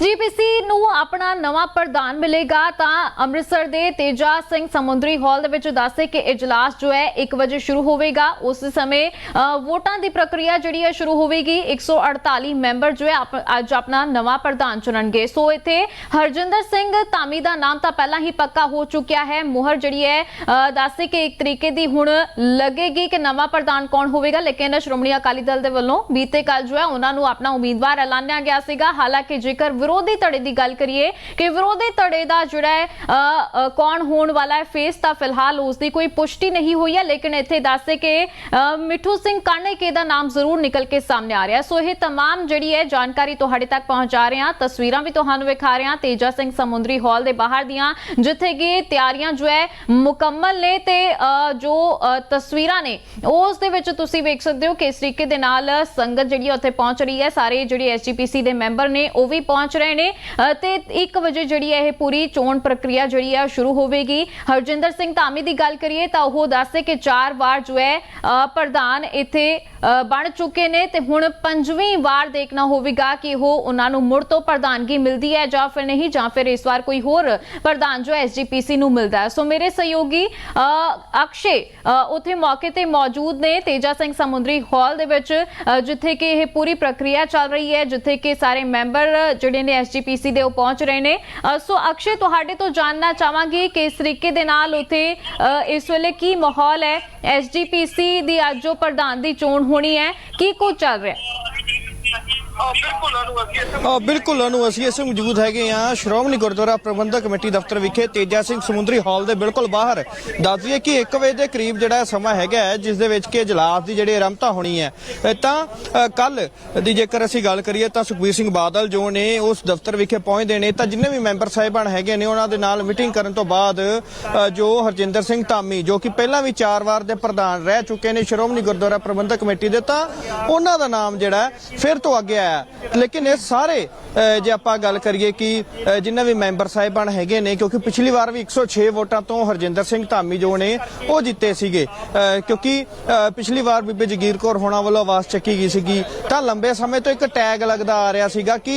SGPC ਨੂੰ ਆਪਣਾ ਨਵਾਂ ਪ੍ਰਧਾਨ ਮਿਲੇਗਾ ਤਾਂ ਅੰਮ੍ਰਿਤਸਰ ਦੇ ਤੇਜਾ ਸਿੰਘ ਸਮੁੰਦਰੀ ਹਾਲ ਦੇ ਵਿੱਚ ਦੱਸੇ ਕਿ ਇਜਲਾਸ ਜੋ ਹੈ 1 ਵਜੇ ਸ਼ੁਰੂ ਹੋਵੇਗਾ। ਉਸ ਸਮੇਂ ਵੋਟਾਂ ਦੀ ਪ੍ਰਕਿਰਿਆ ਜਿਹੜੀ ਹੈ ਸ਼ੁਰੂ ਹੋਵੇਗੀ। 148 ਮੈਂਬਰ ਜੋ ਹੈ ਅੱਜ ਆਪਣਾ ਨਵਾਂ ਪ੍ਰਧਾਨ ਚੁਣਨਗੇ। ਸੋ ਇੱਥੇ ਹਰਜਿੰਦਰ ਸਿੰਘ ਧਾਮੀ ਦਾ ਨਾਮ ਤਾਂ ਪਹਿਲਾਂ ਹੀ ਪੱਕਾ ਹੋ ਚੁੱਕਿਆ ਹੈ। ਮੁਹਰ ਜਿਹੜੀ ਹੈ ਅ, ਦੱਸੇ ਕਿ ਇੱਕ ਤਰੀਕੇ ਦੀ ਹੁਣ ਲੱਗੇਗੀ ਕਿ ਨਵਾਂ ਪ੍ਰਧਾਨ ਕੌਣ ਹੋਵੇਗਾ। ਲੇਕਿਨ ਸ਼੍ਰੋਮਣੀ ਅਕਾਲੀ ਦਲ ਦੇ ਵੱਲੋਂ ਬੀਤੇ ਕੱਲ ਜੋ ਹੈ ਉਹਨਾਂ ਨੂੰ ਆਪਣਾ ਉਮੀਦਵਾਰ ਐਲਾਨਿਆ ਗਿਆ ਸੀਗਾ। ਹਾਲਾਂਕਿ ਜੇਕਰ ਵਿਰੋਧੀ ਧੜੇ ਦੀ ਗੱਲ ਕਰੀਏ ਕਿ ਵਿਰੋਧੀ ਧੜੇ ਦਾ ਜਿਹੜਾ ਹੈ ਅ, ਅ, ਕੌਣ ਹੋਣ ਵਾਲਾ ਹੈ ਫੇਸ ਤਾਂ ਫਿਲਹਾਲ ਉਸ ਦੀ ਕੋਈ ਪੁਸ਼ਟੀ ਨਹੀਂ ਹੋਈ ਹੈ ਲੇਕਿਨ ਇੱਥੇ ਦੱਸੇ ਕਿ ਅ, ਮਿੱਠੂ ਸਿੰਘ ਕਾਣੇਕੇ ਦਾ ਨਾਮ ਜ਼ਰੂਰ ਨਿਕਲ ਕੇ ਸਾਹਮਣੇ ਆ ਰਿਹਾ ਹੈ। ਸੋ ਇਹ तमाम ਜਿਹੜੀ ਹੈ ਜਾਣਕਾਰੀ ਤੁਹਾਡੇ ਤੱਕ ਪਹੁੰਚਾ ਰਹੇ ਹਾਂ ਤਸਵੀਰਾਂ ਵੀ ਤੁਹਾਨੂੰ ਵਿਖਾ ਰਹੇ ਹਾਂ ਤੇਜਾ ਸਿੰਘ ਸਮੁੰਦਰੀ ਹਾਲ ਦੇ ਬਾਹਰ ਦੀਆਂ ਜਿੱਥੇ ਕਿ ਤਿਆਰੀਆਂ ਜੋ ਹੈ ਮੁਕੰਮਲ ਨੇ ਤੇ ਅ, ਜੋ ਅ, ਤਸਵੀਰਾਂ ਨੇ ਉਸ ਦੇ ਵਿੱਚ ਤੁਸੀਂ ਵੇਖ ਸਕਦੇ ਹੋ ਕਿ ਇਸ ਤਰੀਕੇ ਦੇ ਨਾਲ ਸੰਗਤ ਜਿਹੜੀ ਹੈ ਉੱਥੇ ਪਹੁੰਚ ਰਹੀ ਹੈ ਸਾਰੇ ਜਿਹੜੇ ਐਸਜੀਪੀਸੀ ਦੇ ਮੈਂਬਰ ਨੇ ਉਹ ਵੀ ਪਹੁੰਚ ਰਹੇ ਨੇ। ਤੇ 1 ਵਜੇ ਜਿਹੜੀ ਹੈ ਇਹ ਪੂਰੀ ਚੋਣ ਪ੍ਰਕਿਰਿਆ ਜਿਹੜੀ ਹੈ ਸ਼ੁਰੂ ਹੋਵੇਗੀ। ਹਰਜਿੰਦਰ ਸਿੰਘ ਧਾਮੀ ਦੀ ਗੱਲ ਕਰੀਏ ਤਾਂ ਉਹ ਦੱਸਦੇ ਕਿ ਚਾਰ ਵਾਰ ਜੋ ਹੈ ਪ੍ਰਧਾਨ ਇੱਥੇ ਬਣ ਚੁੱਕੇ ਨੇ ਤੇ ਹੁਣ ਪੰਜਵੀਂ ਵਾਰ ਦੇਖਣਾ ਹੋਵੇਗਾ ਕਿ ਉਹ ਉਹਨਾਂ ਨੂੰ ਮੁੜ ਤੋਂ ਪ੍ਰਧਾਨਗੀ ਮਿਲਦੀ ਹੈ ਜਾਂ ਫਿਰ ਨਹੀਂ ਜਾਂ ਫਿਰ ਇਸ ਵਾਰ ਕੋਈ ਹੋਰ ਪ੍ਰਧਾਨ ਜੋ ਐਸਜੀਪੀਸੀ ਨੂੰ ਮਿਲਦਾ ਹੈ। ਸੋ ਮੇਰੇ ਸਹਿਯੋਗੀ ਅ, ਅਕਸ਼ੇ ਅ, ਉੱਥੇ ਮੌਕੇ ਤੇ ਮੌਜੂਦ ਨੇ ਤੇਜਾ ਸਿੰਘ ਸਮੁੰਦਰੀ ਹਾਲ ਦੇ ਵਿੱਚ ਜਿੱਥੇ ਕਿ ਇਹ ਪੂਰੀ ਪ੍ਰਕਿਰਿਆ ਚੱਲ ਰਹੀ ਹੈ ਜਿੱਥੇ ਕਿ ਸਾਰੇ ਮੈਂਬਰ ਜਿਹੜੇ ਨੇ ਐਸਜੀਪੀਸੀ ਦੇ ਉਹ ਪਹੁੰਚ ਰਹੇ ਨੇ। ਸੋ ਅਕਸ਼ੇ ਤੁਹਾਡੇ ਤੋਂ ਜਾਨਣਾ ਚਾਹਾਂਗੀ ਕਿ ਇਸ ਤਰੀਕੇ ਦੇ ਨਾਲ ਉੱਥੇ ਅ, ਇਸ ਵੇਲੇ ਕੀ ਮਾਹੌਲ ਹੈ? ਐਸਜੀਪੀਸੀ ਦੀ ਅੱਜ ਜੋ ਪ੍ਰਧਾਨ ਦੀ ਚੋਣ ਹੋਣੀ ਹੈ। ਕੀ ਕੁਝ ਚੱਲ ਰਿਹਾ? ਹੈ ਆ ਬਿਲਕੁਲ ਅਨੂ ਅਸੀਂ ਅਸੀਂ ਇਸ ਮੌਜੂਦ ਹੈਗੇ ਆ ਸ਼੍ਰੋਮਣੀ ਗੁਰਦੁਆਰਾ ਪ੍ਰਬੰਧਕ ਕਮੇਟੀ ਦਫ਼ਤਰ ਵਿਖੇ ਤੇਜਾ ਸਿੰਘ ਸਮੁੰਦਰੀ ਹਾਲ ਦੇ ਬਿਲਕੁਲ ਬਾਹਰ। ਦੱਸ ਦਈਏ ਕਿ 1 ਵਜੇ ਦੇ ਕਰੀਬ ਜਿਹੜਾ ਸਮਾਂ ਹੈਗਾ ਹੈ, ਜਿਸ ਦੇ ਵਿੱਚ ਕਿ ਇਜਲਾਸ ਦੀ ਜਿਹੜੀ ਆਰੰਭਤਾ ਹੋਣੀ ਹੈ ਤਾਂ ਕੱਲ ਦੀ ਜੇਕਰ ਅਸੀਂ ਗੱਲ ਕਰੀਏ ਤਾਂ ਸੁਖਬੀਰ ਸਿੰਘ ਬਾਦਲ ਜੋ ਨੇ ਉਸ ਦਫ਼ਤਰ ਵਿਖੇ ਪਹੁੰਚਦੇ ਨੇ ਤਾਂ ਜਿੰਨੇ ਵੀ ਮੈਂਬਰ ਸਾਹਿਬਾਨ ਹੈਗੇ ਨੇ ਉਹਨਾਂ ਦੇ ਨਾਲ ਮੀਟਿੰਗ ਕਰਨ ਤੋਂ ਬਾਅਦ ਜੋ ਹਰਜਿੰਦਰ ਸਿੰਘ ਧਾਮੀ ਜੋ ਕਿ ਪਹਿਲਾਂ ਵੀ ਚਾਰ ਵਾਰ ਦੇ ਪ੍ਰਧਾਨ ਰਹਿ ਚੁੱਕੇ ਨੇ ਸ਼੍ਰੋਮਣੀ ਗੁਰਦੁਆਰਾ ਪ੍ਰਬੰਧਕ ਕਮੇਟੀ ਦੇ ਤਾਂ ਉਹਨਾਂ ਦਾ ਨਾਮ ਜਿਹੜਾ ਫਿਰ ਤੋਂ ਅੱਗੇ ਆਇਆ ਲੇਕਿਨ ਇਹ ਸਾਰੇ ਜੇ ਆਪਾਂ ਗੱਲ ਕਰੀਏ ਕਿ ਅ, ਵੀ ਮੈਂਬਰ ਸਾਹਿਬਾਨ ਹੈਗੇ ਨੇ ਕਿਉਂਕਿ ਪਿਛਲੀ ਵਾਰ ਵੀ 106 ਵੋਟਾਂ ਤੋਂ ਹਰਜਿੰਦਰ ਸਿੰਘ ਧਾਮੀ ਜੋ ਨੇ ਉਹ ਜਿੱਤੇ ਸੀਗੇ। ਕਿਉਂਕਿ ਪਿਛਲੀ ਵਾਰ ਬੀਬੀ ਜਗੀਰ ਕੌਰ ਹੋਣਾ ਵੱਲੋਂ ਆਵਾਜ਼ ਚੱਕੀ ਗਈ ਸੀਗੀ। ਤਾਂ ਲੰਬੇ ਸਮੇਂ ਤੋਂ ਇੱਕ ਟੈਗ ਲੱਗਦਾ ਆ ਰਿਹਾ ਸੀਗਾ ਕਿ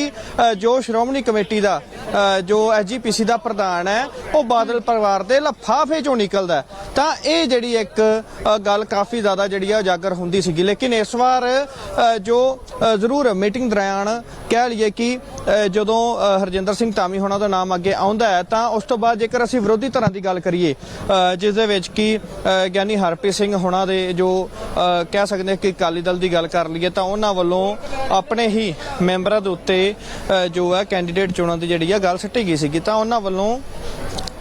ਜੋ ਸ਼੍ਰੋਮਣੀ ਕਮੇਟੀ ਦਾ ਅ, ਜੋ ਐਸਜੀਪੀਸੀ ਦਾ ਪ੍ਰਧਾਨ ਹੈ ਉਹ ਬਾਦਲ ਪਰਿਵਾਰ ਦੇ ਲਫਾਫੇ ਚੋਂ ਨਿਕਲਦਾ ਤਾਂ ਇਹ ਜਿਹੜੀ ਇੱਕ ਗੱਲ ਕਾਫੀ ਜ਼ਿਆਦਾ ਜਿਹੜੀ ਆ ਉਜਾਗਰ ਹੁੰਦੀ ਸੀਗੀ। ਲੇਕਿਨ ਇਸ ਵਾਰ ਜੋ ਜ਼ਰੂਰ ਮੀਟਿੰਗ ਦੌਰਾਨ ਕਹਿ ਲਈਏ ਕਿ ਜਦੋਂ ਹਰਜਿੰਦਰ ਸਿੰਘ ਧਾਮੀ ਹੋਣਾ ਦਾ ਨਾਮ ਅੱਗੇ ਆਉਂਦਾ ਹੈ ਤਾਂ ਉਸ ਤੋਂ ਬਾਅਦ ਜੇਕਰ ਅਸੀਂ ਵਿਰੋਧੀ ਧਿਰਾਂ ਦੀ ਗੱਲ ਕਰੀਏ ਅ, ਜਿਸ ਦੇ ਵਿੱਚ ਕਿ ਗਿਆਨੀ ਹਰਪ੍ਰੀਤ ਸਿੰਘ ਹੋਣਾ ਦੇ ਜੋ ਕਹਿ ਸਕਦੇ ਹਾਂ ਕਿ ਅਕਾਲੀ ਦਲ ਦੀ ਗੱਲ ਕਰ ਲਈਏ ਤਾਂ ਉਹਨਾਂ ਵੱਲੋਂ ਆਪਣੇ ਹੀ ਮੈਂਬਰਾਂ ਦੇ ਉੱਤੇ ਜੋ ਹੈ ਕੈਂਡੀਡੇਟ ਚੁਣਨ ਦੀ ਜਿਹੜੀ ਆ ਗੱਲ ਸੱਟੀ ਗਈ ਸੀਗੀ। ਤਾਂ ਉਹਨਾਂ ਵੱਲੋਂ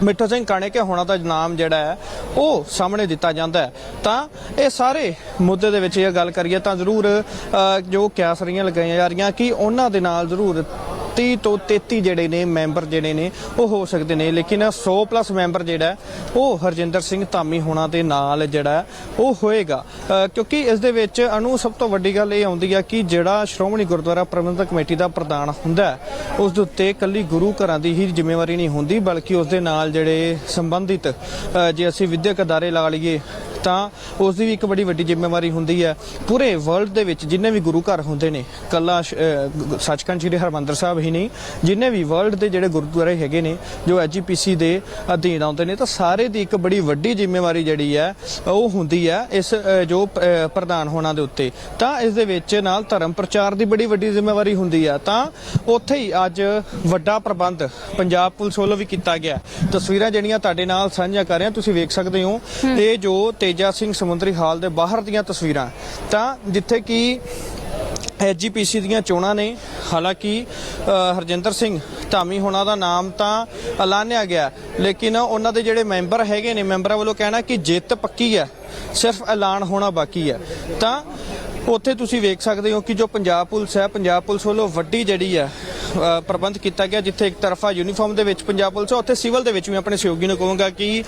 ਮਿੱਠੂ ਸਿੰਘ ਕਾਣੇਕੇ ਹੋਣਾ ਦਾ ਨਾਮ ਜਿਹੜਾ ਹੈ ਉਹ ਸਾਹਮਣੇ ਦਿੱਤਾ ਜਾਂਦਾ ਹੈ। ਤਾਂ ਇਹ ਸਾਰੇ ਮੁੱਦੇ ਦੇ ਵਿੱਚ ਇਹ ਗੱਲ ਕਰੀਏ ਤਾਂ ਜ਼ਰੂਰ ਅ, ਜੋ ਕਿਆਸਰੀਆਂ ਲਗਾਈਆਂ ਜਾ ਰਹੀਆਂ ਕਿ ਉਹਨਾਂ ਦੇ ਨਾਲ ਜ਼ਰੂਰ 30 ਤੋਂ 33 ਜਿਹੜੇ ਨੇ ਮੈਂਬਰ ਜਿਹੜੇ ਨੇ, ਉਹ ਹੋ ਸਕਦੇ ਨੇ। ਲੇਕਿਨ 100 ਪਲੱਸ ਮੈਂਬਰ ਜਿਹੜਾ ਉਹ ਹਰਜਿੰਦਰ ਸਿੰਘ ਧਾਮੀ ਹੋਣਾ ਦੇ ਨਾਲ ਜਿਹੜਾ ਉਹ ਹੋਏਗਾ। ਕਿਉਂਕਿ ਇਸ ਦੇ ਵਿੱਚ ਅਨੂ ਸਭ ਤੋਂ ਵੱਡੀ ਗੱਲ ਇਹ ਆਉਂਦੀ ਹੈ ਕਿ ਜਿਹੜਾ ਸ਼੍ਰੋਮਣੀ ਗੁਰਦੁਆਰਾ ਪ੍ਰਬੰਧਕ ਕਮੇਟੀ ਦਾ ਪ੍ਰਧਾਨ ਹੁੰਦਾ ਉਸ ਦੇ ਉੱਤੇ ਇਕੱਲੀ ਗੁਰੂ ਘਰਾਂ ਦੀ ਹੀ ਜ਼ਿੰਮੇਵਾਰੀ ਨਹੀਂ ਹੁੰਦੀ, ਬਲਕਿ ਉਸ ਦੇ ਨਾਲ ਜਿਹੜੇ ਸੰਬੰਧਿਤ ਜੇ ਅਸੀਂ ਵਿਦਿਅਕ ਅਦਾਰੇ ਲਾ ਲਈਏ ਤਾਂ ਉਸ ਦੀ ਵੀ ਇੱਕ ਬੜੀ ਵੱਡੀ ਜ਼ਿੰਮੇਵਾਰੀ ਹੁੰਦੀ ਹੈ। ਪੂਰੇ ਵਰਲਡ ਦੇ ਵਿੱਚ ਜਿੰਨੇ ਵੀ ਗੁਰੂ ਘਰ ਹੁੰਦੇ ਨੇ ਕੱਲਾ ਸੱਚਖੰਡ ਸ੍ਰੀ ਹਰਮੰਦਰ ਸਾਹਿਬ ਹੀ ਨਹੀਂ ਜਿੰਨੇ ਵੀ ਵਰਲਡ ਦੇ ਜਿਹੜੇ ਗੁਰਦੁਆਰੇ ਹੈਗੇ ਨੇ ਜੋ ਐਜੀਪੀਸੀ ਦੇ ਅਧੀਨ ਆਉਂਦੇ ਨੇ ਤਾਂ ਸਾਰੇ ਦੀ ਇੱਕ ਬੜੀ ਵੱਡੀ ਜ਼ਿੰਮੇਵਾਰੀ ਜਿਹੜੀ ਹੈ ਉਹ ਹੁੰਦੀ ਹੈ ਇਸ ਜੋ ਪ੍ਰਧਾਨ ਹੋਣਾ ਦੇ ਉੱਤੇ। ਤਾਂ ਇਸ ਦੇ ਵਿੱਚ ਨਾਲ ਧਰਮ ਪ੍ਰਚਾਰ ਦੀ ਬੜੀ ਵੱਡੀ ਜ਼ਿੰਮੇਵਾਰੀ ਹੁੰਦੀ ਹੈ। ਤਾਂ ਉੱਥੇ ਹੀ ਅੱਜ ਵੱਡਾ ਪ੍ਰਬੰਧ ਪੰਜਾਬ ਪੁਲਿਸ ਵੱਲੋਂ ਵੀ ਕੀਤਾ ਗਿਆ। ਤਸਵੀਰਾਂ ਜਿਹੜੀਆਂ ਤੁਹਾਡੇ ਨਾਲ ਸਾਂਝਾ ਕਰ ਰਹੇ ਹਾਂ ਤੁਸੀਂ ਵੇਖ ਸਕਦੇ ਹੋ ਇਹ ਜੋ ਤੇਜਾ ਸਿੰਘ ਸਮੁੰਦਰੀ ਹਾਲ ਦੇ ਬਾਹਰ ਦੀਆਂ ਤਸਵੀਰਾਂ। ਤਾਂ ਜਿੱਥੇ ਕਿ ਐਜੀਪੀਸੀ ਦੀਆਂ ਚੋਣਾਂ ਨੇ, ਹਾਲਾਂਕਿ ਹਰਜਿੰਦਰ ਸਿੰਘ ਧਾਮੀ ਹੋਣਾ ਦਾ ਨਾਮ ਤਾਂ ਐਲਾਨਿਆ ਗਿਆ, ਲੇਕਿਨ ਉਹਨਾਂ ਦੇ ਜਿਹੜੇ ਮੈਂਬਰ ਹੈਗੇ ਨੇ, ਮੈਂਬਰਾਂ ਵੱਲੋਂ ਕਹਿਣਾ ਕਿ ਜਿੱਤ ਪੱਕੀ ਹੈ, ਸਿਰਫ ਐਲਾਨ ਹੋਣਾ ਬਾਕੀ ਹੈ। ਤਾਂ ਉੱਥੇ ਤੁਸੀਂ ਵੇਖ ਸਕਦੇ ਹੋ ਕਿ ਜੋ ਪੰਜਾਬ ਪੁਲਿਸ ਹੈ, ਪੰਜਾਬ ਪੁਲਿਸ ਵੱਲੋਂ ਵੱਡੀ ਜਿਹੜੀ ਹੈ ਪ੍ਰਬੰਧ ਕੀਤਾ ਗਿਆ ਜਿੱਥੇ ਇੱਕ ਤਰਫਾ ਯੂਨੀਫਾਰਮ ਦੇ ਵਿੱਚ ਪੰਜਾਬ ਪੁਲਿਸ ਉੱਥੇ ਸਿਵਲ ਦੇ ਵਿੱਚ ਵੀ ਆਪਣੇ ਸਹਿਯੋਗੀ ਨੂੰ ਕਹਾਂਗਾ ਕਿ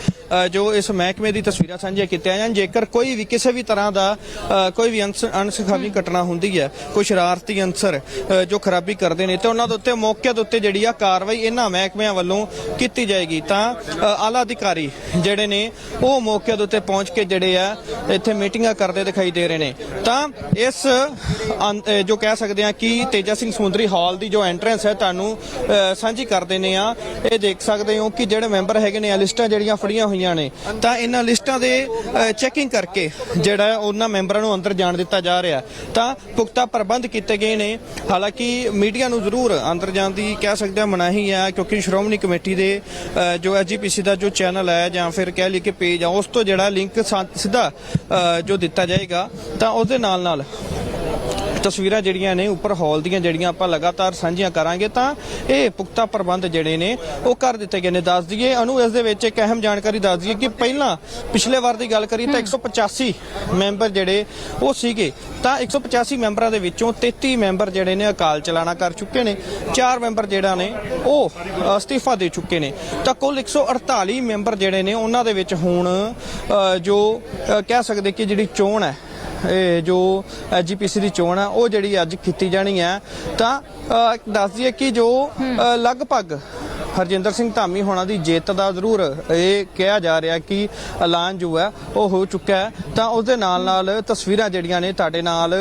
ਜੋ ਇਸ ਮਹਿਕਮੇ ਦੀ ਤਸਵੀਰਾਂ ਸਾਂਝੀਆਂ ਕੀਤੀਆਂ ਜਾਣ, ਜੇਕਰ ਕੋਈ ਵੀ ਕਿਸੇ ਵੀ ਤਰ੍ਹਾਂ ਦਾ ਕੋਈ ਵੀ ਅਨਸ- ਅਣਸੁਖਾਵੀ ਘਟਨਾ ਹੁੰਦੀ ਹੈ, ਕੋਈ ਸ਼ਰਾਰਤੀ ਅੰਸਰ ਜੋ ਖਰਾਬੀ ਕਰਦੇ ਨੇ, ਤੇ ਉਹਨਾਂ ਦੇ ਉੱਤੇ ਮੌਕੇ ਦੇ ਉੱਤੇ ਜਿਹੜੀ ਆ ਕਾਰਵਾਈ ਇਹਨਾਂ ਮਹਿਕਮਿਆਂ ਵੱਲੋਂ ਕੀਤੀ ਜਾਏਗੀ, ਤਾਂ ਆਲਾ ਅਧਿਕਾਰੀ ਜਿਹੜੇ ਨੇ, ਉਹ ਮੌਕੇ ਦੇ ਉੱਤੇ ਪਹੁੰਚ ਕੇ ਜਿਹੜੇ ਆ, ਇੱਥੇ ਮੀਟਿੰਗਾਂ ਕਰਦੇ ਦਿਖਾਈ ਦੇ ਰਹੇ ਨੇ। ਤਾਂ, ਇਸ ਜੋ ਕਹਿ ਸਕਦੇ ਆ ਕਿ ਤੇਜਾ ਸਿੰਘ ਸਮੁੰਦਰੀ ਹਾਲ ਦੀ ਜੋ ਐਂਟਰ ਕਲੀਅਰੈਂਸ ਹੈ ਤੁਹਾਨੂੰ ਸਾਂਝੀ ਕਰ ਦਿੰਦੇ ਆ ਇਹ ਦੇਖ ਸਕਦੇ ਹੋ ਕਿ ਜਿਹੜੇ ਮੈਂਬਰ ਹੈਗੇ ਨੇ ਲਿਸਟਾਂ ਜਿਹੜੀਆਂ ਫੜੀਆਂ ਹੋਈਆਂ ਨੇ ਤਾਂ ਇਹਨਾਂ ਲਿਸਟਾਂ ਦੇ ਚੈਕਿੰਗ ਕਰਕੇ ਜਿਹੜਾ ਉਹਨਾਂ ਮੈਂਬਰਾਂ ਨੂੰ ਅੰਦਰ ਜਾਣ ਦਿੱਤਾ ਜਾ ਰਿਹਾ ਤਾਂ ਪੁਖਤਾ ਪ੍ਰਬੰਧ ਕੀਤੇ ਗਏ ਨੇ। ਹਾਲਾਂਕਿ ਮੀਡੀਆ ਨੂੰ ਜ਼ਰੂਰ ਅੰਦਰ ਜਾਣ ਦੀ ਕਹਿ ਸਕਦੇ ਹਾਂ ਮਨਾਹੀ ਹੈ ਕਿਉਂਕਿ ਸ਼੍ਰੋਮਣੀ ਕਮੇਟੀ ਦੇ ਅ, ਜੋ ਐਜੀਪੀਸੀ ਦਾ ਜੋ ਚੈਨਲ ਹੈ ਜਾਂ ਫਿਰ ਕਹਿ ਲਈ ਕਿ ਪੇਜ ਆ ਉਸ ਤੋਂ ਜਿਹੜਾ ਲਿੰਕ ਸਿੱਧਾ ਜੋ ਦਿੱਤਾ ਜਾਏਗਾ ਤਾਂ ਉਹਦੇ ਨਾਲ ਨਾਲ ਤਸਵੀਰਾਂ ਜਿਹੜੀਆਂ ਨੇ ਉੱਪਰ ਹਾਲ ਦੀਆਂ ਜਿਹੜੀਆਂ ਆਪਾਂ ਲਗਾਤਾਰ ਸਾਂਝੀਆਂ ਕਰਾਂਗੇ ਤਾਂ ਇਹ ਪੁਖਤਾ ਪ੍ਰਬੰਧ ਜਿਹੜੇ ਨੇ ਉਹ ਕਰ ਦਿੱਤੇ ਗਏ ਨੇ। ਦੱਸ ਦਈਏ ਅਨੂ ਇਸ ਦੇ ਵਿੱਚ ਇੱਕ ਅਹਿਮ ਜਾਣਕਾਰੀ ਦੱਸ ਦਈਏ ਕਿ ਪਹਿਲਾਂ ਪਿਛਲੇ ਵਾਰ ਦੀ ਗੱਲ ਕਰੀ ਤਾਂ 185 ਮੈਂਬਰ ਜਿਹੜੇ ਉਹ ਸੀਗੇ ਤਾਂ 185 ਮੈਂਬਰਾਂ ਦੇ ਵਿੱਚੋਂ 33 ਮੈਂਬਰ ਜਿਹੜੇ ਨੇ ਅਕਾਲ ਚਲਾਣਾ ਕਰ ਚੁੱਕੇ ਨੇ। 4 ਮੈਂਬਰ ਜਿਹੜਾ ਨੇ ਉਹ ਅਸਤੀਫਾ ਦੇ ਚੁੱਕੇ ਨੇ। ਤਾਂ ਕੁੱਲ 148 ਮੈਂਬਰ ਜਿਹੜੇ ਨੇ ਉਹਨਾਂ ਦੇ ਵਿੱਚ ਹੁਣ ਜੋ ਕਹਿ ਸਕਦੇ ਕਿ ਜਿਹੜੀ ਚੋਣ ਹੈ ਜੋ ਜੀਪੀਸੀ ਦੀ ਚੋਣ ਆ ਉਹ ਜਿਹੜੀ ਅੱਜ ਕੀਤੀ ਜਾਣੀ ਹੈ ਤਾਂ ਅ, ਦੱਸ ਦਈਏ ਕਿ ਜੋ ਲਗਭਗ ਹਰਜਿੰਦਰ ਸਿੰਘ ਧਾਮੀ ਹੋਣਾ ਦੀ ਜਿੱਤ ਦਾ ਜ਼ਰੂਰ ਇਹ ਕਿਹਾ ਜਾ ਰਿਹਾ ਕਿ ਐਲਾਨ ਜੋ ਹੈ ਉਹ ਹੋ ਚੁੱਕਾ ਹੈ ਤਾਂ ਉਸ ਦੇ ਨਾਲ ਨਾਲ ਤਸਵੀਰਾਂ ਜਿਹੜੀਆਂ ਨੇ ਤੁਹਾਡੇ ਨਾਲ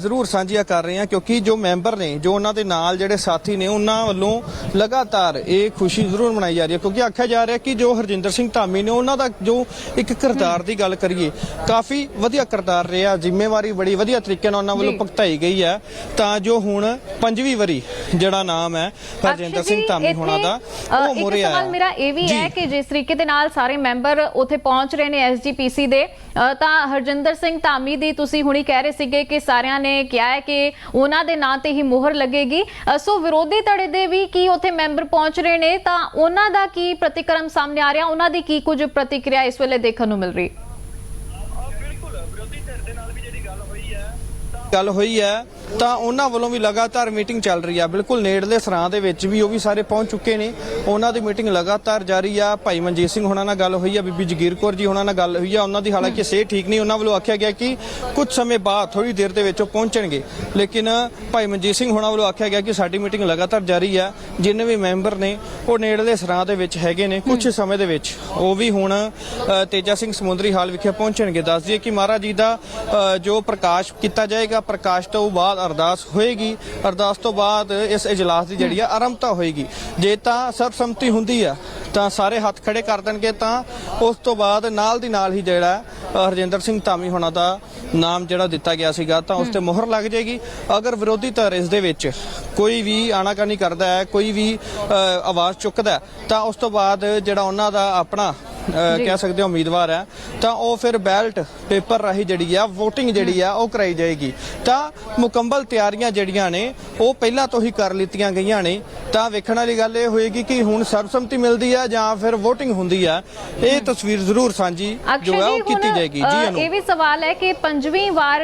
ਜ਼ਰੂਰ ਸਾਂਝੀਆਂ ਕਰ ਰਹੇ ਹਾਂ ਕਿਉਂਕਿ ਜੋ ਮੈਂਬਰ ਨੇ ਜੋ ਉਹਨਾਂ ਦੇ ਨਾਲ ਜਿਹੜੇ ਸਾਥੀ ਨੇ ਉਹਨਾਂ ਵੱਲੋਂ ਲਗਾਤਾਰ ਇਹ ਖੁਸ਼ੀ ਜ਼ਰੂਰ ਮਨਾਈ ਜਾ ਰਹੀ ਹੈ ਕਿਉਂਕਿ ਆਖਿਆ ਜਾ ਰਿਹਾ ਕਿ ਜੋ ਹਰਜਿੰਦਰ ਸਿੰਘ ਧਾਮੀ ਨੇ ਉਹਨਾਂ ਦਾ ਜੋ ਇੱਕ ਕਿਰਦਾਰ ਦੀ ਗੱਲ ਕਰੀਏ ਕਾਫੀ ਵਧੀਆ ਕਿਰਦਾਰ ਰਿਹਾ ਜ਼ਿੰਮੇਵਾਰੀ ਬੜੀ ਵਧੀਆ ਤਰੀਕੇ ਨਾਲ ਉਹਨਾਂ ਵੱਲੋਂ। ਭੁਗਤਾਈ ਗਈ ਹੈ ਤਾਂ ਜੋ ਹੁਣ ਪੰਜਵੀਂ ਵਾਰੀ ਜਿਹੜਾ ਨਾਮ ਹੈ ਹਰਜਿੰਦਰ ਸਿੰਘ ਧਾਮੀ ਹੋਣਾ ਦਾ ਉਹ ਇੱਕ ਸਵਾਲ ਮੇਰਾ ਇਹ ਵੀ। ਹੈ ਕਿ ਜਿਸ ਤਰੀਕੇ ਦੇ ਨਾਲ ਸਾਰੇ ਮੈਂਬਰ ਉੱਥੇ ਪਹੁੰਚ ਰਹੇ ਨੇ ਐਸਜੀਪੀਸੀ ਦੇ ਤਾਂ ਹਰਜਿੰਦਰ ਸਿੰਘ ਧਾਮੀ ਦੀ ਤੁਸੀਂ ਹੁਣੀ ਕਹਿ ਰਹੇ ਸੀਗੇ ਕਿ ਸਾਰਿਆਂ ਨੇ ਕਿਹਾ ਹੈ ਕਿ ਉਹਨਾਂ ਦੇ ਨਾਂ ਤੇ ਹੀ ਮੋਹਰ ਲੱਗੇਗੀ। ਸੋ ਵਿਰੋਧੀ ਧੜੇ ਦੇ ਵੀ ਕੀ ਉੱਥੇ ਮੈਂਬਰ ਪਹੁੰਚ ਰਹੇ ਨੇ ਤਾਂ ਉਹਨਾਂ ਦਾ ਕੀ ਪ੍ਰਤੀਕਰਮ ਸਾਹਮਣੇ ਆ ਰਿਹਾ ਉਹਨਾਂ ਦੀ ਕੀ ਕੁਝ ਪ੍ਰਤੀਕਿਰਿਆ ਇਸ ਵੇਲੇ ਦੇਖਣ ਨੂੰ ਮਿਲ ਰਹੀ ਬਿਲਕੁਲ ਵਿਰੋਧੀ ਧਿਰ ਦੇ ਨਾਲ ਵੀ ਜਿਹੜੀ ਗੱਲ ਹੋਈ ਹੈ ਗੱਲ ਹੋਈ ਹੈ ਤਾਂ ਉਹਨਾਂ ਵੱਲੋਂ ਵੀ ਲਗਾਤਾਰ ਮੀਟਿੰਗ ਚੱਲ ਰਹੀ ਆ ਬਿਲਕੁਲ ਨੇੜਲੇ ਸਰਾਂ ਦੇ ਵਿੱਚ ਵੀ ਉਹ ਵੀ ਸਾਰੇ ਪਹੁੰਚ ਚੁੱਕੇ ਨੇ। ਉਹਨਾਂ ਦੀ ਮੀਟਿੰਗ ਲਗਾਤਾਰ ਜਾਰੀ ਆ। ਭਾਈ ਮਨਜੀਤ ਸਿੰਘ ਹੋਣਾ ਨਾਲ ਗੱਲ ਹੋਈ ਆ ਬੀਬੀ ਜਗੀਰ ਕੌਰ ਜੀ ਹੋਣਾ ਨਾਲ ਗੱਲ ਹੋਈ ਆ। ਉਹਨਾਂ ਦੀ ਹਾਲਾਂਕਿ ਸਿਹਤ ਠੀਕ ਨਹੀਂ ਉਹਨਾਂ ਵੱਲੋਂ ਆਖਿਆ ਗਿਆ ਕਿ ਕੁਝ ਸਮੇਂ ਬਾਅਦ ਥੋੜੀ ਦੇਰ ਦੇ ਵਿੱਚ ਉਹ ਪਹੁੰਚਣਗੇ। ਲੇਕਿਨ ਭਾਈ ਮਨਜੀਤ ਸਿੰਘ ਹੋਣਾ ਵੱਲੋਂ ਆਖਿਆ ਗਿਆ ਕਿ ਸਾਡੀ ਮੀਟਿੰਗ ਲਗਾਤਾਰ ਜਾਰੀ ਆ। ਜਿੰਨੇ ਵੀ ਮੈਂਬਰ ਨੇ ਉਹ ਨੇੜਲੇ ਸਰਾਂ ਦੇ ਵਿੱਚ ਹੈਗੇ ਨੇ ਕੁਝ ਸਮੇਂ ਦੇ ਵਿੱਚ। ਉਹ ਵੀ ਹੁਣ ਤੇਜਾ ਸਿੰਘ ਸਮੁੰਦਰੀ ਹਾਲ ਵਿਖੇ ਪਹੁੰਚਣਗੇ। ਦੱਸ ਦਈਏ ਕਿ ਮਹਾਰਾਜ ਜੀ ਦਾ ਜੋ ਪ੍ਰਕਾਸ਼ ਕੀਤਾ ਜਾਏਗਾ ਪ੍ਰਕਾਸ਼ ਤੋਂ ਬਾਅਦ ਅਰਦਾਸ ਹੋਏਗੀ। ਅਰਦਾਸ ਤੋਂ ਬਾਅਦ ਇਸ ਇਜਲਾਸ ਦੀ ਜਿਹੜੀ ਆ ਆਰੰਭਤਾ ਹੋਏਗੀ। ਜੇ ਤਾਂ ਸਰਬਸੰਮਤੀ ਹੁੰਦੀ ਆ ਤਾਂ ਸਾਰੇ ਹੱਥ ਖੜੇ ਕਰ ਦੇਣਗੇ ਤਾਂ ਉਸ ਤੋਂ ਬਾਅਦ ਨਾਲ ਦੀ ਨਾਲ ਹੀ ਜਿਹੜਾ ਹਰਜਿੰਦਰ ਸਿੰਘ ਧਾਮੀ ਹੋਣਾ ਦਾ ਨਾਮ ਜਿਹੜਾ ਦਿੱਤਾ ਗਿਆ ਸੀਗਾ ਤਾਂ ਉਸ ਤੇ ਮੋਹਰ ਲੱਗ ਜਾਏਗੀ। ਅਗਰ ਵਿਰੋਧੀ ਧਿਰ ਇਸ ਦੇ ਵਿੱਚ ਕੋਈ ਵੀ ਆਨਾਕਾਨੀ ਕਰਦਾ ਹੈ ਕੋਈ ਵੀ ਆਵਾਜ਼ ਚੁੱਕਦਾ ਤਾਂ ਉਸ ਤੋਂ ਬਾਅਦ ਜਿਹੜਾ ਉਹਨਾਂ ਦਾ ਆਪਣਾ। ਕਹਿ ਸਕਦੇ ਹੋ ਉਮੀਦਵਾਰ ਹੈ। ਤਾਂ ਉਹ ਫਿਰ ਬੈਲਟ ਪੇਪਰ ਰਾਹੀਂ ਜਿਹੜੀ ਆ VOTING ਜਿਹੜੀ ਆ ਉਹ ਕਰਾਈ ਜਾਏਗੀ। ਤਾਂ ਮੁਕੰਮਲ ਤਿਆਰੀਆਂ ਜਿਹੜੀਆਂ ਨੇ ਉਹ ਪਹਿਲਾਂ ਤੋਂ ਹੀ ਕਰ ਲਿੱਤੀਆਂ ਗਈਆਂ ਨੇ। ਤਾਂ ਵੇਖਣ ਵਾਲੀ ਗੱਲ ਇਹ ਹੋਏਗੀ ਕਿ ਹੁਣ ਸਰਬਸੰਮਤੀ ਮਿਲਦੀ ਆ ਜਾਂ ਫਿਰ VOTING ਹੁੰਦੀ ਆ ਇਹ ਤਸਵੀਰ ਜ਼ਰੂਰ ਸਾਂਝੀ ਜੋ ਹੈ ਉਹ ਕੀਤੀ ਜਾਏਗੀ। ਜੀ ਅਨੂ ਇਹ ਵੀ ਸਵਾਲ ਹੈ ਕਿ ਪੰਜਵੀਂ ਵਾਰ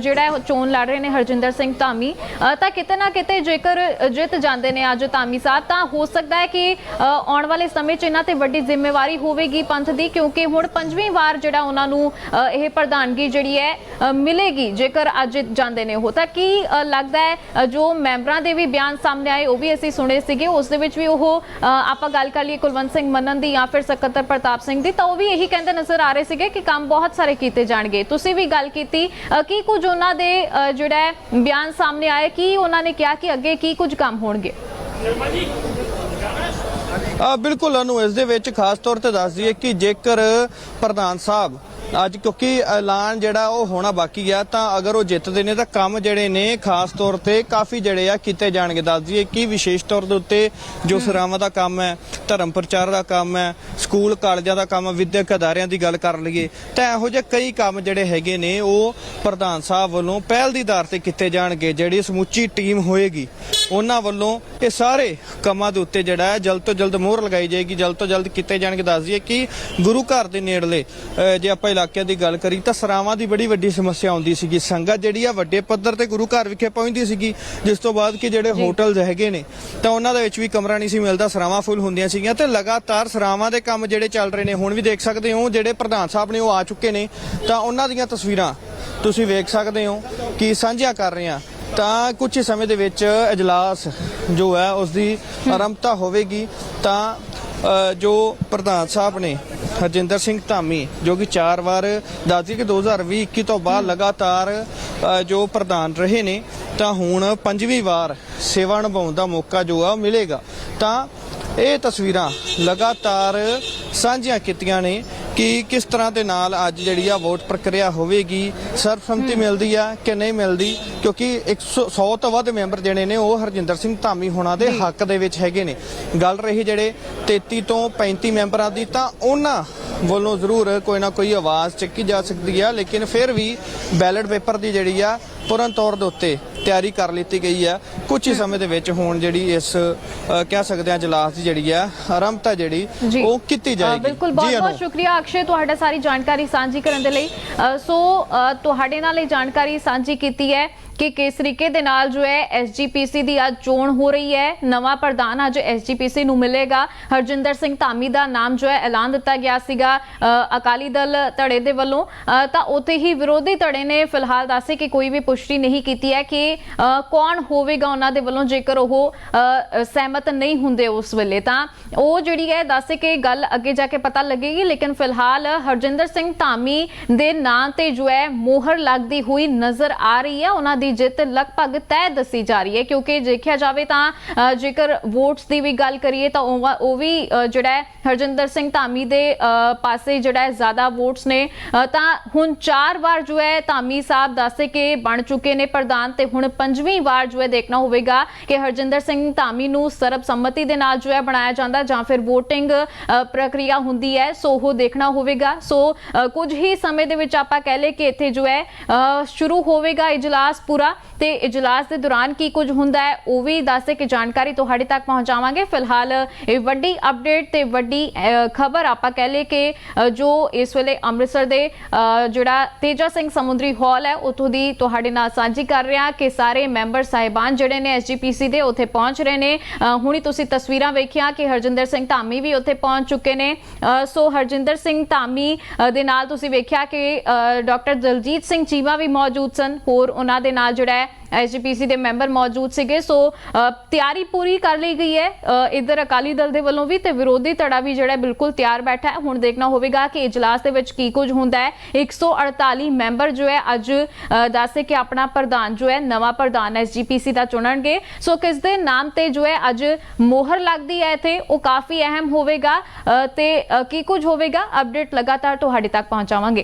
ਜਿਹੜਾ ਚੋਣ ਲੜ ਰਹੇ ਨੇ ਹਰਜਿੰਦਰ ਸਿੰਘ ਧਾਮੀ। ਤਾਂ ਕਿਤੇ ਨਾ ਕਿਤੇ ਜੇਕਰ ਜਿੱਤ ਜਾਂਦੇ ਨੇ ਅੱਜ ਧਾਮੀ ਸਾਹਿਬ ਤਾਂ ਹੋ ਸਕਦਾ ਹੈ ਕਿ ਆਉਣ ਵਾਲੇ ਸਮੇਂ 'ਚ ਇਹਨਾਂ ਤੇ ਵੱਡੀ ਜ਼ਿੰਮੇਵਾਰੀ ਹੋਵੇਗੀ ਪੰਥ ਦੀ ਕਿਉਂਕਿ ਹੁਣ ਪੰਜਵੀਂ ਵਾਰ ਜਿਹੜਾ ਉਹਨਾਂ ਨੂੰ ਇਹ ਪ੍ਰਧਾਨਗੀ ਜਿਹੜੀ ਹੈ ਮਿਲੇਗੀ। ਜੇਕਰ ਅੱਜ ਜਾਂਦੇ ਨੇ ਉਹ, ਤਾਂ ਕੀ ਲੱਗਦਾ ਹੈ ਜੋ ਮੈਂਬਰਾਂ ਦੇ ਵੀ ਬਿਆਨ ਸਾਹਮਣੇ ਆਏ, ਉਹ ਵੀ ਅਸੀਂ ਸੁਣੇ ਸੀਗੇ। ਉਸ ਦੇ ਵਿੱਚ ਵੀ ਉਹ ਆਪਾਂ ਗੱਲ ਕਰ ਲਈਏ ਕੁਲਵੰਤ ਸਿੰਘ ਮੰਨਨ ਦੀ ਜਾਂ ਫਿਰ ਸਕੱਤਰ ਪ੍ਰਤਾਪ ਸਿੰਘ ਦੀ, ਤਾਂ ਉਹ ਵੀ ਇਹੀ ਕਹਿੰਦੇ ਨਜ਼ਰ ਆ ਰਹੇ ਸੀਗੇ ਕਿ ਕੰਮ ਬਹੁਤ ਸਾਰੇ ਕੀਤੇ ਜਾਣਗੇ। ਤੁਸੀਂ ਵੀ ਗੱਲ ਕੀਤੀ ਕੀ ਕੁਝ ਉਹਨਾਂ ਦੇ ਜਿਹੜਾ ਬਿਆਨ ਸਾਹਮਣੇ ਆਏ ਕੀ ਉਹਨਾਂ ਨੇ ਕਿਹਾ ਕਿ ਅੱਗੇ ਕੀ ਕੁਝ ਕੰਮ ਹੋਣਗੇ? ਬਿਲਕੁਲ ਅਨੂ, ਇਸ ਦੇ ਵਿੱਚ ਖਾਸ ਤੌਰ ਤੇ ਦੱਸ ਦਈਏ ਕਿ ਜੇਕਰ ਪ੍ਰਧਾਨ ਸਾਹਿਬ ਅੱਜ ਕਿਉਂਕਿ ਐਲਾਨ ਜਿਹੜਾ ਉਹ ਹੋਣਾ ਬਾਕੀ ਆ ਤਾਂ ਅਗਰ ਉਹ ਜਿੱਤਦੇ ਨੇ ਤਾਂ ਕੰਮ ਜਿਹੜੇ ਨੇ ਖਾਸ ਤੌਰ ਤੇ ਕਾਫੀ ਜਿਹੜੇ ਆ ਕੀਤੇ ਜਾਣਗੇ। ਦੱਸ ਦਈਏ ਕਿ ਵਿਸ਼ੇਸ਼ ਤੌਰ ਦੇ ਉੱਤੇ ਜੋ ਸਰਾਵਾਂ ਦਾ ਕੰਮ ਹੈ ਧਰਮ ਪ੍ਰਚਾਰ ਦਾ ਕੰਮ ਹੈ ਸਕੂਲ ਕਾਲਜਾਂ ਦਾ ਕੰਮ ਵਿਦਿਅਕ ਅਦਾਰਿਆਂ ਦੀ ਗੱਲ ਕਰ ਲਈਏ ਤਾਂ ਇਹੋ ਜਿਹੇ ਕਈ ਕੰਮ ਜਿਹੜੇ ਹੈਗੇ ਨੇ ਉਹ ਪ੍ਰਧਾਨ ਸਾਹਿਬ ਵੱਲੋਂ ਪਹਿਲ ਦੀ ਆਧਾਰ ਤੇ ਕੀਤੇ ਜਾਣਗੇ ਜਿਹੜੀ ਸਮੁੱਚੀ ਟੀਮ ਹੋਏਗੀ। ਉਹਨਾਂ ਵੱਲੋਂ ਇਹ ਸਾਰੇ ਕੰਮਾਂ ਦੇ ਉੱਤੇ ਜਿਹੜਾ ਹੈ ਜਲਦ ਤੋਂ ਜਲਦ ਮੋਹਰ ਲਗਾਈ ਜਾਏਗੀ ਜਲਦ ਤੋਂ ਜਲਦ ਕੀਤੇ ਜਾਣਗੇ। ਦੱਸ ਦਈਏ ਕਿ ਗੁਰੂ ਘਰ ਦੇ ਨੇੜਲੇ ਜੇ ਆਪਾਂ ਇਲਾਕਿਆਂ ਦੀ ਗੱਲ ਕਰੀ ਤਾਂ ਸਰਾਵਾਂ ਦੀ ਬੜੀ ਵੱਡੀ ਸਮੱਸਿਆ ਆਉਂਦੀ ਸੀਗੀ। ਸੰਗਤ ਜਿਹੜੀ ਆ ਵੱਡੇ ਪੱਧਰ ਤੇ ਗੁਰੂ ਘਰ ਵਿਖੇ ਪਹੁੰਚਦੀ ਸੀਗੀ ਜਿਸ ਤੋਂ ਬਾਅਦ ਕਿ ਜਿਹੜੇ ਹੋਟਲਸ ਹੈਗੇ ਨੇ ਤਾਂ ਉਹਨਾਂ ਦੇ ਵਿੱਚ ਵੀ ਕਮਰਾ ਨਹੀਂ ਸੀ ਮਿਲਦਾ ਸਰਾਵਾਂ ਫੁੱਲ ਹੁੰਦੀਆਂ ਸੀਗੀਆਂ ਤੇ ਲਗਾਤਾਰ ਸਰਾਵਾਂ ਦੇ ਕੰਮ ਜਿਹੜੇ ਚੱਲ ਰਹੇ ਨੇ ਹੁਣ ਵੀ ਦੇਖ ਸਕਦੇ ਹੋ ਜਿਹੜੇ ਪ੍ਰਧਾਨ ਸਾਹਿਬ ਨੇ ਉਹ ਆ ਚੁੱਕੇ ਨੇ ਤਾਂ ਉਹਨਾਂ ਦੀਆਂ ਤਸਵੀਰਾਂ ਤੁਸੀਂ ਵੇਖ ਸਕਦੇ ਹੋ ਕਿ ਸਾਂਝੀਆਂ ਕਰ ਰਹੇ ਹਾਂ ਤਾਂ ਕੁਝ ਹੀ ਸਮੇਂ ਦੇ ਵਿੱਚ ਇਜਲਾਸ ਜੋ ਹੈ ਉਸ ਦੀ ਆਰੰਭਤਾ ਹੋਵੇਗੀ। ਤਾਂ ਜੋ ਪ੍ਰਧਾਨ ਸਾਹਿਬ ਨੇ ਹਰਜਿੰਦਰ ਸਿੰਘ ਧਾਮੀ ਜੋ ਕਿ ਚਾਰ ਵਾਰ ਦੱਸਦੀ ਕਿ 2020 21 ਤੋਂ ਬਾਅਦ ਲਗਾਤਾਰ ਜੋ ਪ੍ਰਧਾਨ ਰਹੇ ਨੇ ਤਾਂ ਹੁਣ ਪੰਜਵੀਂ ਵਾਰ ਸੇਵਾ ਨਿਭਾਉਣ ਦਾ ਮੌਕਾ ਜੋ ਆ ਮਿਲੇਗਾ। ਤਾਂ ਇਹ ਤਸਵੀਰਾਂ ਲਗਾਤਾਰ ਸਾਂਝੀਆਂ ਕੀਤੀਆਂ ਨੇ। ਕਿ ਕਿਸ ਤਰ੍ਹਾਂ ਦੇ ਨਾਲ ਅੱਜ ਜਿਹੜੀ ਆ ਵੋਟ ਪ੍ਰਕਿਰਿਆ ਹੋਵੇਗੀ? ਸਰਬਸੰਮਤੀ ਮਿਲਦੀ ਆ ਕਿ ਨਹੀਂ ਮਿਲਦੀ? ਕਿਉਂਕਿ 100 ਤੋਂ ਵੱਧ ਮੈਂਬਰ ਜਿਹੜੇ ਨੇ ਉਹ ਹਰਜਿੰਦਰ ਸਿੰਘ ਧਾਮੀ ਹੋਣਾ ਦੇ ਹੱਕ ਦੇ ਵਿੱਚ ਹੈਗੇ ਨੇ। ਗੱਲ ਰਹੀ ਜਿਹੜੇ 33 ਤੋਂ 35 ਮੈਂਬਰਾਂ ਦੀ ਤਾਂ ਉਹਨਾਂ ਵੱਲੋਂ ਜ਼ਰੂਰ ਕੋਈ ਨਾ ਕੋਈ ਆਵਾਜ਼ ਚੱਕੀ ਜਾ ਸਕਦੀ ਆ ਲੇਕਿਨ ਫਿਰ ਵੀ ਬੈਲਟ ਪੇਪਰ ਦੀ ਜਿਹੜੀ ਆ ਪੂਰਨ ਤੌਰ ਦੇ ਉੱਤੇ ਤਿਆਰੀ ਕਰ ਲਿੱਤੀ ਗਈ ਆ ਕੁਝ ਹੀ ਸਮੇਂ ਦੇ ਵਿੱਚ ਹੁਣ ਜਿਹੜੀ ਇਸ ਕਹਿ ਸਕਦੇ ਆ ਜਲਾਸ ਦੀ ਜਿਹੜੀ ਆ ਆਰੰਭਤਾ ਜਿਹੜੀ ਉਹ ਕੀਤੀ ਜਾਏਗੀ। ਬਿਲਕੁਲ। ਬਹੁਤ ਬਹੁਤ। ਸ਼ੁਕਰੀਆ ਅਕਸ਼ੇ ਤੁਹਾਡਾ ਸਾਰੀ ਜਾਣਕਾਰੀ ਸਾਂਝੀ ਕਰਨ ਦੇ ਲਈ। ਸੋ ਤੁਹਾਡੇ ਨਾਲ ਇਹ ਜਾਣਕਾਰੀ ਸਾਂਝੀ ਕੀਤੀ ਹੈ ਕਿ ਕਿਸ ਤਰੀਕੇ ਦੇ ਨਾਲ ਜੋ ਹੈ ਐਸਜੀਪੀਸੀ ਦੀ ਅੱਜ ਚੋਣ ਹੋ ਰਹੀ ਹੈ। ਨਵਾਂ ਪ੍ਰਧਾਨ ਅੱਜ ਐਸਜੀਪੀਸੀ ਨੂੰ ਮਿਲੇਗਾ। ਹਰਜਿੰਦਰ ਸਿੰਘ ਧਾਮੀ ਦਾ ਨਾਮ ਜੋ ਹੈ ਐਲਾਨ ਦਿੱਤਾ ਗਿਆ ਸੀਗਾ ਅਕਾਲੀ ਦਲ ਧੜੇ ਦੇ ਵੱਲੋਂ। ਤਾਂ ਉੱਥੇ ਹੀ ਵਿਰੋਧੀ ਧੜੇ ਨੇ ਫਿਲਹਾਲ ਦੱਸੇ ਕਿ ਕੋਈ ਵੀ ਪੁਸ਼ਟੀ ਨਹੀਂ ਕੀਤੀ ਹੈ ਕਿ ਅ, ਕੌਣ ਹੋਵੇਗਾ ਉਹਨਾਂ ਦੇ ਵੱਲੋਂ ਜੇਕਰ ਉਹ ਸਹਿਮਤ ਨਹੀਂ ਹੁੰਦੇ ਉਸ ਵੇਲੇ ਤਾਂ ਉਹ ਜਿਹੜੀ ਹੈ ਦੱਸੇ ਕਿ ਗੱਲ ਅੱਗੇ ਜਾ ਕੇ ਪਤਾ ਲੱਗੇਗੀ ਲੇਕਿਨ ਫਿਲਹਾਲ ਹਰਜਿੰਦਰ ਸਿੰਘ ਧਾਮੀ ਦੇ ਨਾਂ ਤੇ ਜੋ ਹੈ ਮੋਹਰ ਲੱਗਦੀ ਹੋਈ ਨਜ਼ਰ ਆ ਰਹੀ ਹੈ ਉਹਨਾਂ ਦੀ ਜਿੱਤ ਲਗਭਗ ਤੈਅ ਦੱਸੀ ਜਾ ਰਹੀ ਹੈ ਕਿਉਂਕਿ ਦੇਖਿਆ ਜਾਵੇ ਤਾਂ ਜੇਕਰ ਵੋਟਸ ਦੀ ਵੀ ਗੱਲ ਕਰੀਏ ਤਾਂ ਉਹ ਵੀ ਜਿਹੜਾ ਹੈ ਹਰਜਿੰਦਰ ਸਿੰਘ ਧਾਮੀ ਦੇ ਅ, ਪਾਸੇ ਜਿਹੜਾ ਹੈ ਜ਼ਿਆਦਾ ਵੋਟਸ ਨੇ ਤਾਂ ਹੁਣ ਚਾਰ ਵਾਰ ਜੋ ਹੈ ਧਾਮੀ ਸਾਹਿਬ ਦੱਸੇ ਕਿ ਬਣ ਚੁੱਕੇ ਨੇ ਪ੍ਰਧਾਨ ਤੇ ਹੁਣ ਪੰਜਵੀਂ ਵਾਰ ਜੋ ਹੈ ਦੇਖਣਾ ਹੋਵੇਗਾ ਕਿ ਹਰਜਿੰਦਰ ਸਿੰਘ ਧਾਮੀ ਨੂੰ ਸਰਬਸੰਮਤੀ ਦੇ ਨਾਲ ਜੋ ਹੈ ਬਣਾਇਆ ਜਾਂਦਾ ਜਾਂ ਫਿਰ VOTING ਪ੍ਰਕਿਰਿਆ ਹੁੰਦੀ ਹੈ, ਸੋ ਉਹ ਦੇਖਣਾ ਹੋਵੇਗਾ। ਸੋ ਕੁਝ ਹੀ ਸਮੇਂ ਦੇ ਵਿੱਚ ਆਪਾਂ ਕਹਿ ਲਏ ਕਿ ਇੱਥੇ ਜੋ ਹੈ ਸ਼ੁਰੂ ਹੋਵੇਗਾ ਇਜਲਾਸ ਪੂਰਾ ਤੇ ਇਜਲਾਸ ਦੇ ਦੌਰਾਨ ਕੀ ਕੁਝ ਹੁੰਦਾ ਹੈ, ਉਹ ਵੀ ਦੱਸੇ ਕਿ ਜਾਣਕਾਰੀ ਤੁਹਾਡੇ ਤੱਕ ਪਹੁੰਚਾਵਾਂਗੇ। ਫਿਲਹਾਲ, ਇਹ ਵੱਡੀ ਅਪਡੇਟ ਤੇ ਵੱਡੀ ਖਬਰ ਆਪਾਂ ਕਹਿ ਲਏ ਕਿ ਜੋ ਇਸ ਵੇਲੇ ਅੰਮ੍ਰਿਤਸਰ ਦੇ ਜਿਹੜਾ ਤੇਜਾ ਸਿੰਘ ਸਮੁੰਦਰੀ ਹਾਲ ਹੈ ਉਥੋਂ ਦੀ ਤੁਹਾਡੇ ਨਾਲ ਸਾਂਝੀ ਕਰ ਰਿਹਾ ਕਿ ਸਾਰੇ ਮੈਂਬਰ ਸਾਹਿਬਾਨ ਜਿਹੜੇ ਨੇ ਐਸਜੀਪੀਸੀ ਦੇ ਉੱਥੇ ਪਹੁੰਚ ਰਹੇ ਨੇ। ਹੁਣੀ ਤੁਸੀਂ ਤਸਵੀਰਾਂ ਵੇਖੀਆਂ ਕਿ ਹਰਜਿੰਦਰ ਸਿੰਘ ਧਾਮੀ ਵੀ ਉੱਥੇ ਪਹੁੰਚ ਚੁੱਕੇ ਨੇ। ਸੋ ਹਰਜਿੰਦਰ ਸਿੰਘ ਧਾਮੀ ਦੇ ਨਾਲ ਤੁਸੀਂ ਵੇਖਿਆ ਕਿ ਡਾਕਟਰ ਦਲਜੀਤ ਸਿੰਘ ਚੀਮਾ ਵੀ ਮੌਜੂਦ ਸਨ। ਹੋਰ ਉਹਨਾਂ ਦੇ ਨਾਲ ਜਿਹੜਾ ਐਸਜੀਪੀਸੀ ਦੇ ਮੈਂਬਰ ਮੌਜੂਦ ਸੀਗੇ। ਸੋ ਤਿਆਰੀ ਪੂਰੀ ਕਰ ਲਈ ਗਈ ਹੈ। ਅ, ਇੱਧਰ ਅਕਾਲੀ ਦਲ ਦੇ ਵੱਲੋਂ ਵੀ ਤੇ ਵਿਰੋਧੀ ਧੜਾ ਵੀ ਜਿਹੜਾ ਬਿਲਕੁਲ ਤਿਆਰ ਬੈਠਾ ਹੈ। ਹੁਣ ਦੇਖਣਾ ਹੋਵੇਗਾ ਕਿ ਇਜਲਾਸ ਦੇ ਵਿੱਚ ਕੀ ਕੁਝ ਹੁੰਦਾ ਹੈ। 148 ਮੈਂਬਰ ਜੋ ਹੈ ਅੱਜ ਦੱਸੇ ਕਿ ਆਪਣਾ ਪ੍ਰਧਾਨ ਜੋ ਹੈ ਨਵਾਂ ਪ੍ਰਧਾਨ ਐਸਜੀਪੀਸੀ ਦਾ ਚੁਣਨਗੇ। ਸੋ ਕਿਸ ਦੇ ਨਾਮ ਤੇ ਜੋ ਹੈ ਅੱਜ ਮੋਹਰ ਲੱਗਦੀ ਹੈ ਇੱਥੇ ਉਹ ਕਾਫੀ ਅਹਿਮ ਹੋਵੇਗਾ। ਅ, ਤੇ ਕੀ ਕੁਝ ਹੋਵੇਗਾ? ਅਪਡੇਟ ਲਗਾਤਾਰ ਤੁਹਾਡੇ ਤੱਕ ਪਹੁੰਚਾਵਾਂਗੇ।